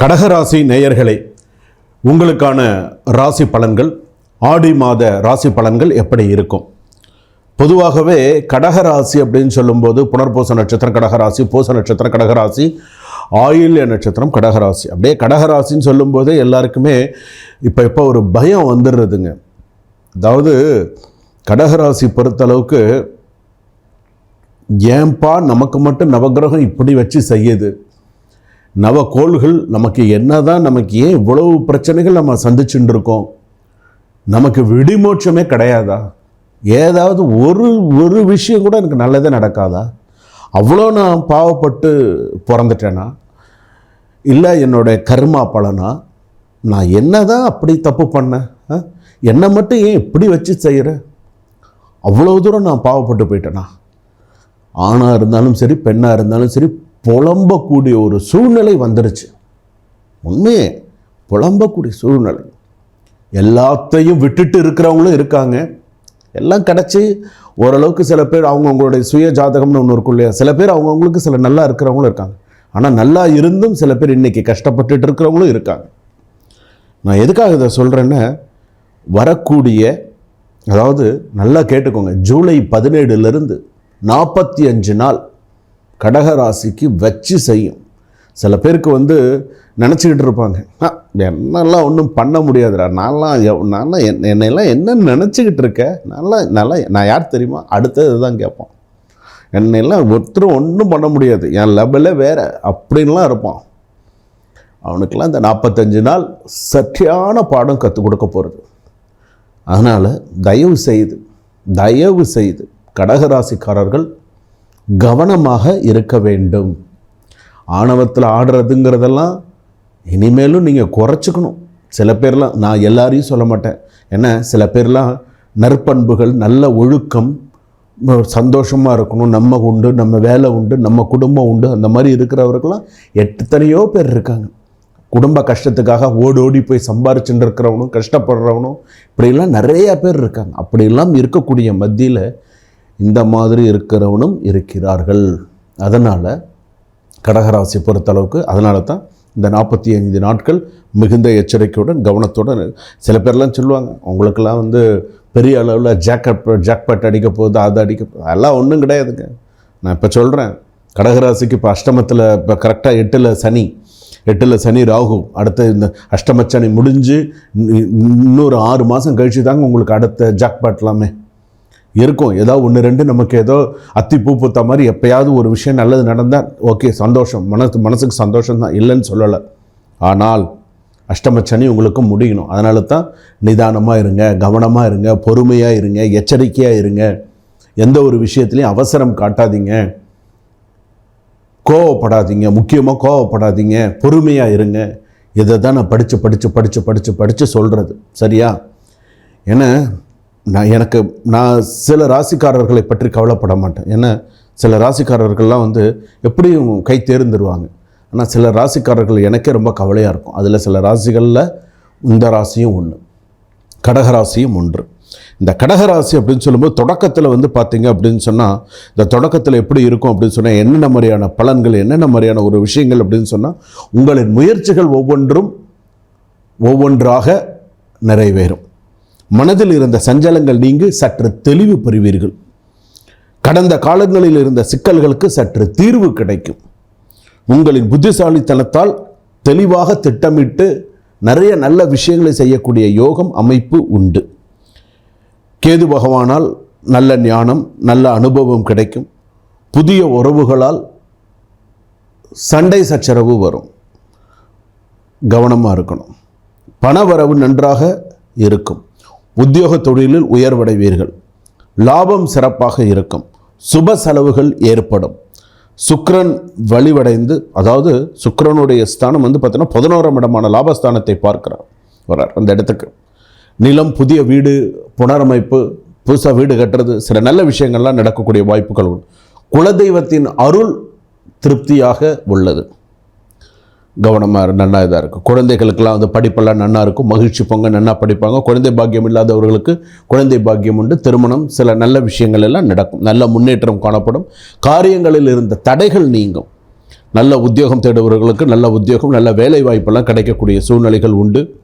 கடகராசி நேயர்களே உங்களுக்கான ராசி பலன்கள் ஆடி மாத ராசி பலன்கள் எப்படி இருக்கும்? பொதுவாகவே கடகராசி அப்படின்னு சொல்லும்போது புனர்பூச நட்சத்திரம் கடகராசி பூச நட்சத்திரம் கடகராசி ஆயுள்ய நட்சத்திரம் கடகராசி. அப்படியே கடகராசின்னு சொல்லும்போது எல்லாருக்குமே இப்போ இப்போ ஒரு பயம் வந்துடுறதுங்க. அதாவது கடகராசி பொறுத்தளவுக்கு ஏன்பா நமக்கு மட்டும் நவக்கிரகம் இப்படி வச்சு செய்யுது? நவக்கோள்கள் நமக்கு என்ன தான் நமக்கு ஏன் இவ்வளவு பிரச்சனைகள் நம்ம சந்திச்சுட்டு இருக்கோம்? நமக்கு விடிமோட்சமே கிடையாதா? ஏதாவது ஒரு ஒரு விஷயம் கூட எனக்கு நல்லதே நடக்காதா? அவ்வளோ நான் பாவப்பட்டு பிறந்துட்டேனா? இல்லை என்னுடைய கர்மா பலனா? நான் என்னதான் அப்படி தப்பு பண்ணேன் ஆ? என்னை மட்டும் ஏன் இப்படி வச்சு செய்கிறேன் அவ்வளோ தூரம் நான் பாவப்பட்டு போயிட்டேனா? ஆணாக இருந்தாலும் சரி பெண்ணாக இருந்தாலும் சரி புலம்பக்கூடிய ஒரு சூழ்நிலை வந்துடுச்சு உண்மையே புலம்பக்கூடிய சூழ்நிலை. எல்லாத்தையும் விட்டுட்டு இருக்கிறவங்களும் இருக்காங்க. எல்லாம் கிடச்சி ஓரளவுக்கு சில பேர் அவங்கவுங்களுடைய சுய ஜாதகம்னு ஒன்று இருக்கும் இல்லையா? சில பேர் அவங்கவுங்களுக்கு சில நல்லா இருக்கிறவங்களும் இருக்காங்க. ஆனால் நல்லா இருந்தும் சில பேர் இன்றைக்கி கஷ்டப்பட்டுட்டு இருக்கிறவங்களும் இருக்காங்க. நான் எதுக்காக இதை சொல்கிறேன்னா வரக்கூடிய அதாவது நல்லா கேட்டுக்கோங்க ஜூலை பதினேழுலேருந்து நாற்பத்தி அஞ்சு நாள் கடகராசிக்கு வச்சு செய்யும். சில பேருக்கு வந்து நினச்சிக்கிட்டு இருப்பாங்க. என்னெல்லாம் ஒன்றும் பண்ண முடியாதுடா. நான்லாம் நான்லாம் என் என்னையெல்லாம் என்ன நினச்சிக்கிட்டு இருக்க? நல்லா நல்லா நான் யார் தெரியுமா? அடுத்தது தான் கேட்பான். என்னையெல்லாம் ஒருத்தரும் ஒன்றும் பண்ண முடியாது. என் லெவலே வேறு. அப்படின்லாம் இருப்பான். அவனுக்கெல்லாம் இந்த நாற்பத்தஞ்சு நாள் சற்றியான பாடம் கற்றுக் கொடுக்க போகிறது அதனால் தயவு செய்து தயவு செய்து கடகராசிக்காரர்கள் கவனமாக இருக்க வேண்டும். ஆணவத்தில் ஆடுறதுங்கிறதெல்லாம் இனிமேலும் நீங்கள் குறைச்சிக்கணும். சில பேர்லாம் நான் எல்லாரையும் சொல்ல மாட்டேன். என்ன? சில பேர்லாம் நற்பண்புகள் நல்ல ஒழுக்கம் சந்தோஷமாக இருக்கணும். நம்ம உண்டு நம்ம வேலை உண்டு நம்ம குடும்பம் உண்டு அந்த மாதிரி இருக்கிறவர்கள்லாம் எத்தனையோ பேர் இருக்காங்க. குடும்ப கஷ்டத்துக்காக ஓடி ஓடி போய் சம்பாரிச்சுட்டு இருக்கிறவனும் கஷ்டப்படுறவனும் இப்படிலாம் நிறைய பேர் இருக்காங்க. அப்படிலாம் இருக்கக்கூடிய மத்தியில் இந்த மாதிரி இருக்கிறவனும் இருக்கிறார்கள். அதனால் கடகராசி பொறுத்தளவுக்கு அதனால தான் இந்த நாற்பத்தி ஐந்து நாட்கள் மிகுந்த எச்சரிக்கையுடன் கவனத்துடன் சில பேர்லாம் சொல்லுவாங்க அவங்களுக்கெல்லாம் வந்து பெரிய அளவில் ஜாக்கெட் ஜாக்பாட் அடிக்க போகுது அது அடிக்க போகுது. அதெல்லாம் ஒன்றும் கிடையாதுங்க. நான் இப்போ சொல்கிறேன் கடகராசிக்கு இப்போ அஷ்டமத்தில் இப்போ கரெக்டாக எட்டில் சனி எட்டில் சனி ராகு அடுத்த இந்த அஷ்டமச்சனி முடிஞ்சு இன்னொரு ஆறு மாதம் கழிச்சு தாங்க உங்களுக்கு அடுத்த ஜாக்பாட்லாமே இருக்கும். ஏதோ ஒன்று ரெண்டு நமக்கு ஏதோ அத்தி பூ பூத்த மாதிரி எப்பயாவது ஒரு விஷயம் நல்லது நடந்தால் ஓகே சந்தோஷம். மனசு மனசுக்கு சந்தோஷம் தான் இல்லைன்னு சொல்லலை. ஆனால் அஷ்டமச்சனி உங்களுக்கு முடியணும். அதனால தான் நிதானமாக இருங்க கவனமாக இருங்க பொறுமையாக இருங்க எச்சரிக்கையாக இருங்க. எந்த ஒரு விஷயத்துலையும் அவசரம் காட்டாதீங்க. கோவப்படாதீங்க. முக்கியமாக கோவப்படாதீங்க. பொறுமையாக இருங்க. இதை தான் நான் படித்து படித்து படித்து படித்து படித்து சொல்கிறது சரியா? ஏன்னா நான் எனக்கு நான் சில ராசிக்காரர்களை பற்றி கவலைப்பட மாட்டேன். ஏன்னா சில ராசிக்காரர்கள்லாம் வந்து எப்படியும் கை தேர்ந்துருவாங்க. ஆனால் சில ராசிக்காரர்கள் எனக்கே ரொம்ப கவலையாக இருக்கும். அதில் சில ராசிகளில் இந்த ராசியும் ஒன்று கடகராசியும் ஒன்று. இந்த கடகராசி அப்படின்னு சொல்லும்போது தொடக்கத்தில் வந்து பார்த்திங்க அப்படின்னு சொன்னால் இந்த தொடக்கத்தில் எப்படி இருக்கும் அப்படின்னு சொன்னால் என்னென்ன மாதிரியான பலன்கள் என்னென்ன மாதிரியான ஒரு விஷயங்கள் அப்படின்னு சொன்னால் உங்களின் முயற்சிகள் ஒவ்வொன்றும் ஒவ்வொன்றாக நிறைவேறும். மனதில் இருந்த சஞ்சலங்கள் நீங்கி சற்று தெளிவு பெறுவீர்கள். கடந்த காலங்களில் இருந்த சிக்கல்களுக்கு சற்று தீர்வு கிடைக்கும். உங்களின் புத்திசாலித்தனத்தால் தெளிவாக திட்டமிட்டு நிறைய நல்ல விஷயங்களை செய்யக்கூடிய யோகம் அமைப்பு உண்டு. கேது பகவானால் நல்ல ஞானம் நல்ல அனுபவம் கிடைக்கும். புதிய உறவுகளால் சண்டை சச்சரவு வரும். கவனமாக இருக்கணும். பணவரவு நன்றாக இருக்கும். உத்தியோக தொழிலில் உயர்வடைவீர்கள். லாபம் சிறப்பாக இருக்கும். சுப செலவுகள் ஏற்படும். சுக்ரன் வலிவடைந்து அதாவது சுக்ரனுடைய ஸ்தானம் வந்து பார்த்தீங்கன்னா பதினோராம் இடமான லாபஸ்தானத்தை பார்க்கிறார். வர்றார். அந்த இடத்துக்கு. நிலம் புதிய வீடு புனரமைப்பு புதுசாக வீடு கட்டுறது சில நல்ல விஷயங்கள்லாம் நடக்கக்கூடிய வாய்ப்புகள் உண்டு. குலதெய்வத்தின் அருள் திருப்தியாக உள்ளது. கவனமாக நல்லா இதாக இருக்கும் குழந்தைகளுக்கெல்லாம் வந்து படிப்பெல்லாம் நல்லா இருக்கும். மகிழ்ச்சி பொங்க நல்லா படிப்பாங்க. குழந்தை பாக்கியம் இல்லாதவர்களுக்கு குழந்தை பாக்கியம் உண்டு. திருமணம் சில நல்ல விஷயங்கள் எல்லாம் நடக்கும். நல்ல முன்னேற்றம் காணப்படும். காரியங்களில் இருந்த தடைகள் நீங்கும். நல்ல உத்தியோகம் தேடுபவர்களுக்கு நல்ல உத்தியோகம் நல்ல வேலை வாய்ப்பெல்லாம் கிடைக்கக்கூடிய சூழ்நிலைகள் உண்டு.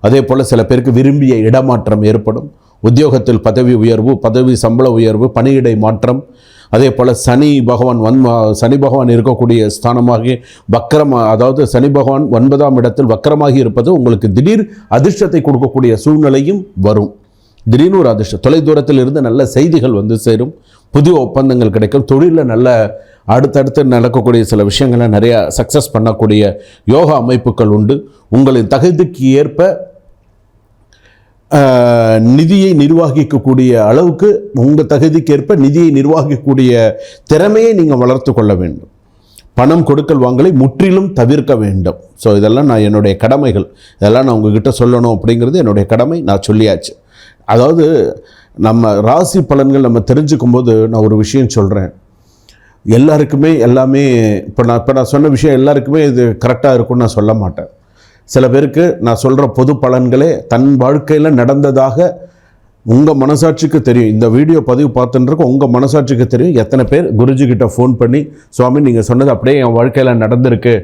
அதே போல் சில பேருக்கு விரும்பிய இடமாற்றம் ஏற்படும். உத்தியோகத்தில் பதவி உயர்வு பதவி சம்பள உயர்வு பணியிடை மாற்றம் அதே போல் சனி பகவான் வன் சனி பகவான் இருக்கக்கூடிய ஸ்தானமாகி வக்கரமாக அதாவது சனி பகவான் ஒன்பதாம் இடத்தில் வக்கரமாகி இருப்பது உங்களுக்கு திடீர் அதிர்ஷ்டத்தை கொடுக்கக்கூடிய சூழ்நிலையும் வரும். திடீர்னு ஒரு அதிர்ஷ்டம். தொலைதூரத்தில் இருந்து நல்ல செய்திகள் வந்து சேரும். புதிய ஒப்பந்தங்கள் கிடைக்கும். தொழிலில் நல்ல அடுத்தடுத்து நடக்கக்கூடிய சில விஷயங்களை நிறையா சக்ஸஸ் பண்ணக்கூடிய யோகா அமைப்புகள் உண்டு. உங்களின் தகுதிக்கு ஏற்ப நிதியை நிர்வகிக்கக்கூடிய அளவுக்கு உங்கள் தகுதிக்கேற்ப நிதியை நிர்வகிக்கக்கூடிய திறமையை நீங்கள் வளர்த்து கொள்ள வேண்டும். பணம் கொடுக்கல் வாங்கலை முற்றிலும் தவிர்க்க வேண்டும். ஸோ இதெல்லாம் நான் என்னுடைய கடமைகள். இதெல்லாம் நான் உங்ககிட்ட சொல்லணும் அப்படிங்கிறது என்னுடைய கடமை. நான் சொல்லியாச்சு. அதாவது நம்ம ராசி பலன்கள் நம்ம தெரிஞ்சுக்கும் போது நான் ஒரு விஷயம் சொல்கிறேன் எல்லாருக்குமே எல்லாமே இப்போ நான் இப்போ நான் சொன்ன விஷயம் எல்லாருக்குமே இது கரெக்டாக இருக்கும்னு நான் சொல்ல மாட்டேன். சில பேருக்கு நான் சொல்கிற பொது பலன்களே தன் வாழ்க்கையில் நடந்ததாக உங்கள் மனசாட்சிக்கு தெரியும். இந்த வீடியோ பதிவு பார்த்துன்றக்கு உங்கள் மனசாட்சிக்கு தெரியும். எத்தனை பேர் குருஜிக்கிட்ட ஃபோன் பண்ணி சுவாமி நீங்கள் சொன்னது அப்படியே என் வாழ்க்கையில் நடந்திருக்கு.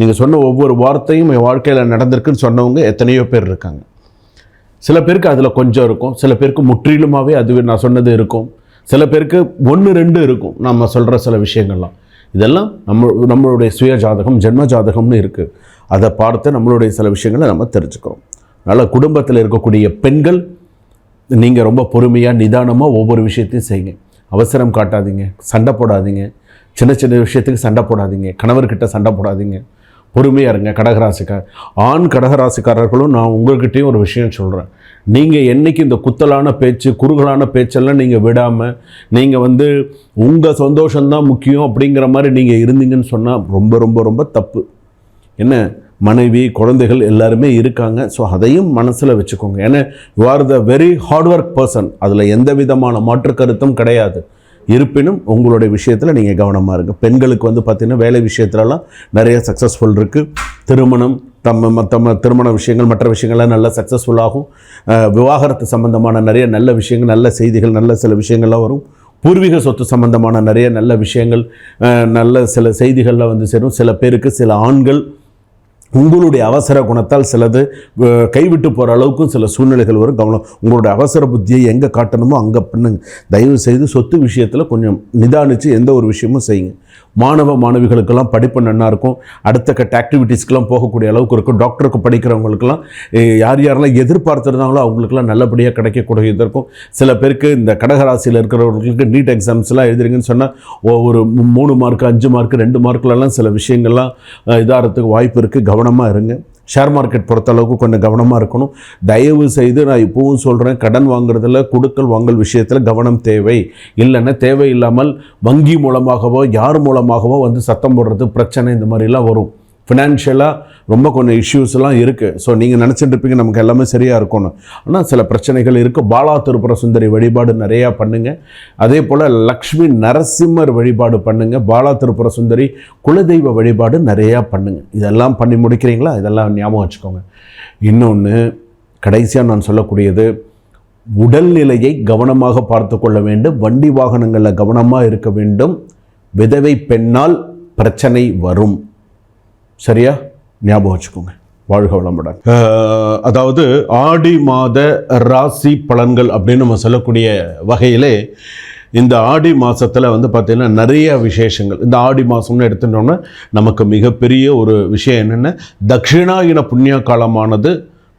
நீங்கள் சொன்ன ஒவ்வொரு வார்த்தையும் என் வாழ்க்கையில் நடந்திருக்குன்னு சொன்னவங்க எத்தனையோ பேர் இருக்காங்க. சில பேருக்கு அதில் கொஞ்சம் இருக்கும். சில பேருக்கு முற்றிலுமாகவே அது நான் சொன்னது இருக்கும். சில பேருக்கு ஒன்று ரெண்டு இருக்கும். நம்ம சொல்கிற சில விஷயங்கள்லாம். இதெல்லாம் நம்ம நம்மளுடைய சுய ஜாதகம் ஜென்ம ஜாதகம்னு இருக்குது அதை பார்த்து நம்மளுடைய சில விஷயங்களை நம்ம தெரிஞ்சுக்கிறோம் அதனால் குடும்பத்தில் இருக்கக்கூடிய பெண்கள் நீங்கள் ரொம்ப பொறுமையாக நிதானமாக ஒவ்வொரு விஷயத்தையும் செய்யுங்க. அவசரம் காட்டாதீங்க சண்டை போடாதீங்க. சின்ன சின்ன விஷயத்துக்கு சண்டை போடாதீங்க. கணவர்கிட்ட சண்டை போடாதீங்க. பொறுமையாக இருங்க. கடகராசிக்கார் ஆண் கடகராசிக்காரர்களும் நான் உங்கள்கிட்டயும் ஒரு விஷயம் சொல்கிறேன் நீங்கள் என்னைக்கு இந்த குத்தலான பேச்சு குறுகலான பேச்செல்லாம் நீங்கள் விடாமல் நீங்கள் வந்து உங்கள் சந்தோஷம்தான் முக்கியம் அப்படிங்கிற மாதிரி நீங்கள் இருந்தீங்கன்னு சொன்னால் ரொம்ப ரொம்ப ரொம்ப தப்பு. என்ன? மனைவி குழந்தைகள் எல்லாருமே இருக்காங்க. ஸோ அதையும் மனசில் வச்சுக்கோங்க. ஏன்னா you are the very hard work person அதில் எந்த விதமான மாற்று கருத்தும் கிடையாது. இருப்பினும் உங்களுடைய விஷயத்தில் நீங்கள் கவனமாக இருங்க. பெண்களுக்கு வந்து பார்த்திங்கன்னா வேலை விஷயத்துலலாம் நிறைய சக்ஸஸ்ஃபுல் இருக்குது திருமணம் தம் மற்ற திருமண விஷயங்கள் மற்ற விஷயங்கள்லாம் நல்லா சக்ஸஸ்ஃபுல்லாகும் விவாகரத்து சம்பந்தமான நிறைய நல்ல விஷயங்கள் நல்ல செய்திகள் நல்ல சில விஷயங்கள்லாம் வரும். பூர்வீக சொத்து சம்பந்தமான நிறைய நல்ல விஷயங்கள் நல்ல சில செய்திகளில் வந்து சேரும். சில பேருக்கு சில ஆண்கள் உங்களுடைய அவசர குணத்தால் சிலது கைவிட்டு போகிற அளவுக்கும் சில சூழ்நிலைகள் வரும். கவனம் உங்களுடைய அவசர புத்தியை எங்கே காட்டணுமோ அங்கே பண்ணுங்க. தயவு செய்து சொத்து விஷயத்தில் கொஞ்சம் நிதானித்து எந்த ஒரு விஷயமும் செய்யுங்க. மாணவ மாணவிகளுக்கெல்லாம் படிப்பு நன்னா இருக்கும். அடுத்த கட்ட ஆக்டிவிட்டீஸ்க்கெலாம் போகக்கூடிய அளவுக்கு இருக்கும். டாக்டருக்கு படிக்கிறவங்களுக்கெல்லாம் யார் யாரெல்லாம் எதிர்பார்த்துருந்தாங்களோ அவங்களுக்கெல்லாம் நல்லபடியாக கிடைக்கக்கூடியது இருக்கும். சில பேருக்கு இந்த கடகராசியில் இருக்கிறவர்களுக்கு நீட் எக்ஸாம்ஸ்லாம் எழுதுறீங்கன்னு சொன்னால் ஒரு மூணு மார்க் அஞ்சு மார்க் ரெண்டு மார்க்லலாம் சில விஷயங்கள்லாம் இதாகிறதுக்கு வாய்ப்பு இருக்குது கவனமாக இருங்க. ஷேர் மார்க்கெட் பொறுத்தளவுக்கு கொஞ்சம் கவனமாக இருக்கணும். தயவு செய்து நான் இப்போவும் சொல்கிறேன் கடன் வாங்குறதுல கொடுக்கல் வாங்கல் விஷயத்தில் கவனம் தேவை. இல்லைன்னா தேவையில்லாமல் வங்கி மூலமாகவோ யார் மூலமாகவோ வந்து சத்தம் போடுறது பிரச்சனை இந்த மாதிரிலாம் வரும். ஃபினான்ஷியலாக ரொம்ப கொஞ்சம் இஷ்யூஸ்லாம் இருக்குது ஸோ நீங்கள் நினச்சிட்டு இருப்பீங்க நமக்கு எல்லாமே சரியாக இருக்கணும் ஆனால் சில பிரச்சனைகள் இருக்குது பாலா திருப்புர சுந்தரி வழிபாடு நிறையா பண்ணுங்கள் அதே போல் லக்ஷ்மி நரசிம்மர் வழிபாடு பண்ணுங்கள் பாலா திருப்புர சுந்தரி குலதெய்வ வழிபாடு நிறையா பண்ணுங்கள் இதெல்லாம் பண்ணி முடிக்கிறீங்களா? இதெல்லாம் ஞாபகம் வச்சுக்கோங்க. இன்னொன்று கடைசியாக நான் சொல்லக்கூடியது உடல்நிலையை கவனமாக பார்த்து கொள்ள வேண்டும். வண்டி வாகனங்களில் கவனமாக இருக்க வேண்டும். விதவை பெண்ணால் பிரச்சனை வரும். சரியா? ஞாபகம் வச்சுக்கோங்க. வாழ்க வளமுடன் அதாவது ஆடி மாத ராசி பலன்கள் அப்படின்னு நம்ம சொல்லக்கூடிய வகையிலே இந்த ஆடி மாதத்தில் வந்து பார்த்திங்கன்னா நிறைய விசேஷங்கள். இந்த ஆடி மாதம்னு எடுத்துட்டோம்னா நமக்கு மிகப்பெரிய ஒரு விஷயம் என்னென்னா தட்சிணாயன புண்ணிய காலமானது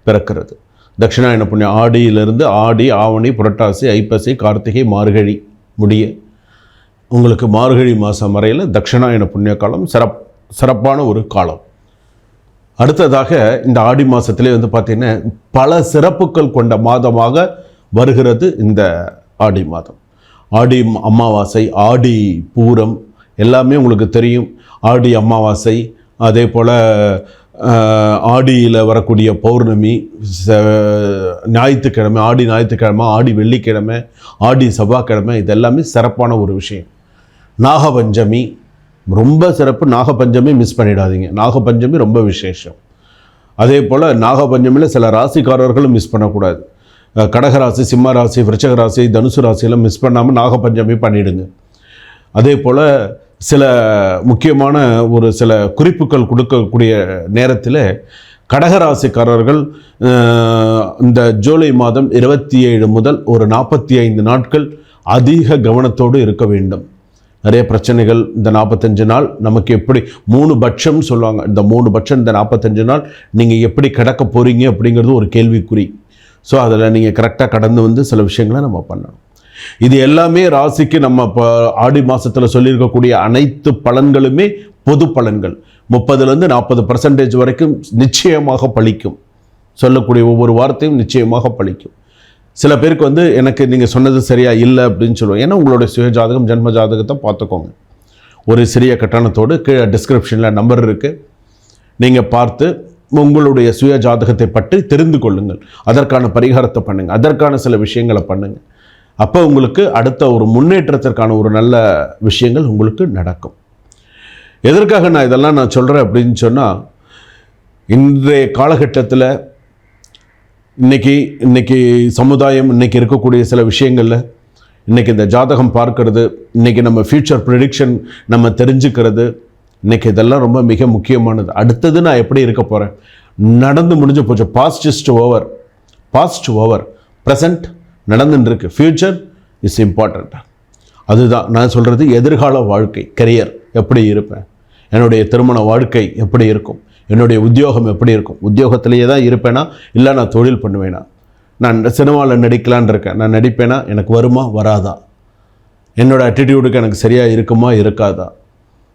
பிறக்கிறது. தட்சிணாயன புண்ணியம் ஆடியிலிருந்து ஆடி ஆவணி புரட்டாசி ஐப்பசி கார்த்திகை மார்கழி முடிய. உங்களுக்கு மார்கழி மாதம் வரையில் தட்சிணாயன புண்ணிய காலம் சிறப் சிறப்பான ஒரு காலம். அடுத்ததாக இந்த ஆடி மாதத்திலே வந்து பார்த்திங்கன்னா பல சிறப்புகள் கொண்ட மாதமாக வருகிறது இந்த ஆடி மாதம். ஆடி அமாவாசை ஆடி பூரம் எல்லாமே உங்களுக்கு தெரியும். ஆடி அமாவாசை அதே போல் ஆடியில் வரக்கூடிய பௌர்ணமி ஞாயிற்றுக்கிழமை ஆடி ஞாயிற்றுக்கிழமை ஆடி வெள்ளிக்கிழமை ஆடி செவ்வாய்க்கிழமை இதெல்லாமே சிறப்பான ஒரு விஷயம். நாகபஞ்சமி ரொம்ப சிறப்பு. நாகபஞ்சமி மிஸ் பண்ணிடாதீங்க. நாகபஞ்சமி ரொம்ப விசேஷம். அதே போல் நாகபஞ்சமியில் சில ராசிக்காரர்களும் மிஸ் பண்ணக்கூடாது. கடகராசி சிம்ம ராசி விருச்சக ராசி தனுசு ராசியெல்லாம் மிஸ் பண்ணாமல் நாகபஞ்சமி பண்ணிவிடுங்க அதே போல் சில முக்கியமான ஒரு சில குறிப்புகள் கொடுக்கக்கூடிய நேரத்தில் கடகராசிக்காரர்கள் இந்த ஜூலை மாதம் இருபத்தி ஏழு முதல் ஒரு நாற்பத்தி ஐந்து நாட்கள் அதிக கவனத்தோடு இருக்க வேண்டும். நிறைய பிரச்சனைகள் இந்த நாற்பத்தஞ்சு நாள். நமக்கு எப்படி மூணு பட்சம் சொல்லுவாங்க. இந்த மூணு பட்சம் இந்த நாற்பத்தஞ்சு நாள் நீங்கள் எப்படி கிடக்க போகிறீங்க அப்படிங்கிறது ஒரு கேள்விக்குறி. ஸோ அதில் நீங்கள் கரெக்டாக கடந்து வந்து சில விஷயங்களை நம்ம பண்ணணும். இது எல்லாமே ராசிக்கு நம்ம இப்போ ஆடி மாதத்தில் சொல்லியிருக்கக்கூடிய அனைத்து பலன்களுமே பொது பலன்கள். முப்பதுலேருந்து நாற்பது பர்சன்டேஜ் வரைக்கும் நிச்சயமாக பழிக்கும். சொல்லக்கூடிய ஒவ்வொரு வார்த்தையும் நிச்சயமாக பழிக்கும். சில பேருக்கு வந்து எனக்கு நீங்கள் சொன்னது சரியாக இல்லை அப்படின்னு சொல்லுவோம் ஏன்னா உங்களுடைய சுய ஜாதகம் ஜென்ம ஜாதகத்தை பார்த்துக்கோங்க. ஒரு சிறிய கட்டணத்தோடு கீழே டிஸ்கிரிப்ஷனில் நம்பர் இருக்குது நீங்கள் பார்த்து உங்களுடைய சுய ஜாதகத்தை பற்றி தெரிந்து கொள்ளுங்கள். அதற்கான பரிகாரத்தை பண்ணுங்கள் அதற்கான சில விஷயங்களை பண்ணுங்கள் அப்போ உங்களுக்கு அடுத்த ஒரு முன்னேற்றத்திற்கான ஒரு நல்ல விஷயங்கள் உங்களுக்கு நடக்கும். எதற்காக நான் இதெல்லாம் நான் சொல்கிறேன் அப்படின்னு சொன்னால் இன்றைய காலகட்டத்தில் இன்னைக்கு இன்றைக்கி சமுதாயம் இன்றைக்கி இருக்கக்கூடிய சில விஷயங்களில் இன்னைக்கு இந்த ஜாதகம் பார்க்கறது இன்னைக்கு நம்ம ஃப்யூச்சர் ப்ரிடிக்ஷன் நம்ம தெரிஞ்சுக்கிறது இன்னைக்கு இதெல்லாம் ரொம்ப மிக முக்கியமானது. அடுத்தது நான் எப்படி இருக்க போகிறேன் நடந்து முடிஞ்சு போச்சு. Past is over past over present நடந்துட்டுருக்கு ஃப்யூச்சர் இஸ் இம்பார்ட்டண்ட் அதுதான் நான் சொல்கிறது எதிர்கால வாழ்க்கை கரியர் எப்படி இருப்பேன்? என்னுடைய திருமண வாழ்க்கை எப்படி இருக்கும்? என்னுடைய உத்தியோகம் எப்படி இருக்கும்? உத்தியோகத்திலேயே தான் இருப்பேனா? இல்லை நான் தொழில் பண்ணுவேனா? நான் சினிமாவில் நடிக்கலான் இருக்கேன். நான் நடிப்பேனா? எனக்கு வருமா? வராதா? என்னோடய அட்டிடியூடுக்கு எனக்கு சரியாக இருக்குமா? இருக்காதா?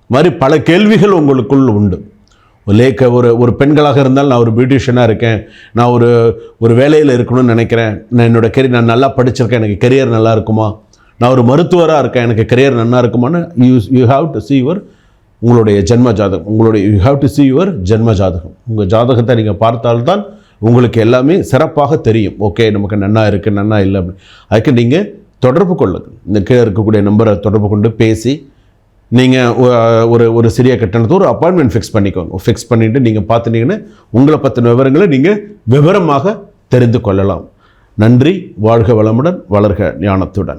மாதிரி பல கேள்விகள் உங்களுக்குள் உண்டு. லேக்க ஒரு ஒரு பெண்களாக இருந்தால் நான் ஒரு பியூட்டிஷியனாக இருக்கேன். நான் ஒரு ஒரு வேலையில் இருக்கணும்னு நினைக்கிறேன். நான் என்னோட கெரியர் நான் நல்லா படிச்சிருக்கேன். எனக்கு கெரியர் நல்லா இருக்குமா? நான் ஒரு மருத்துவராக இருக்கேன். எனக்கு கெரியர் நல்லா இருக்குமான்னு you you have to see your உங்களுடைய ஜென்ம ஜாதகம் உங்களுடைய you have to see your ஜென்ம ஜாதகம். உங்கள் ஜாதகத்தை நீங்கள் பார்த்தால்தான் உங்களுக்கு எல்லாமே சிறப்பாக தெரியும். ஓகே நமக்கு நன்னா இருக்குது நன்னா இல்லை அப்படின்னு அதுக்கு நீங்கள் தொடர்பு கொள்ளுங்கள். இந்த கீழே இருக்கக்கூடிய நம்பரை தொடர்பு கொண்டு பேசி நீங்கள் ஒரு ஒரு சிறிய கட்டணத்தை ஒரு அப்பாயின்மெண்ட் ஃபிக்ஸ் பண்ணிக்கோங்க. ஃபிக்ஸ் பண்ணிவிட்டு நீங்கள் பார்த்துட்டீங்கன்னா உங்களை பற்றின விவரங்களை நீங்கள் விவரமாக தெரிந்து கொள்ளலாம். நன்றி வாழ்க வளமுடன் வளர்க ஞானத்துடன்.